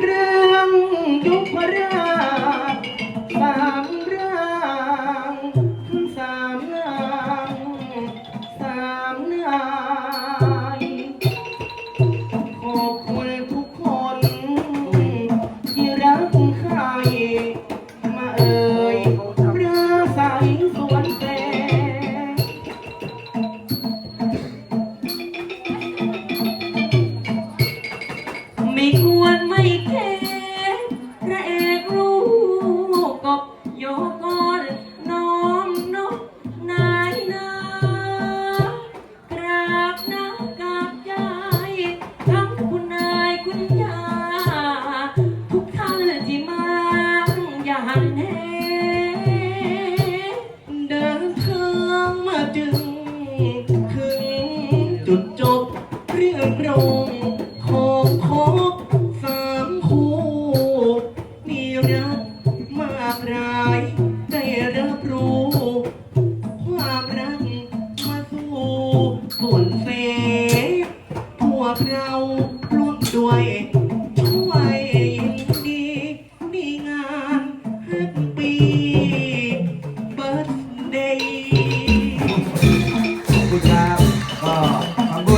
เรื่องยุพราชสามร่างสามนางสามนายขอบคุณทุกคนที่รักใครมาเอ่ยปราศัยสวนแสไม่ค โกอนน้อมนกนายนากราบน้ำกราบยายทั้งคุณนายคุณยาทุกท่านที่มาอย่างแน่ ฝนเฟพวกเราร่วมด้วยช่วยยินดี มีงานแฮปปี้เบิร์ดเดย์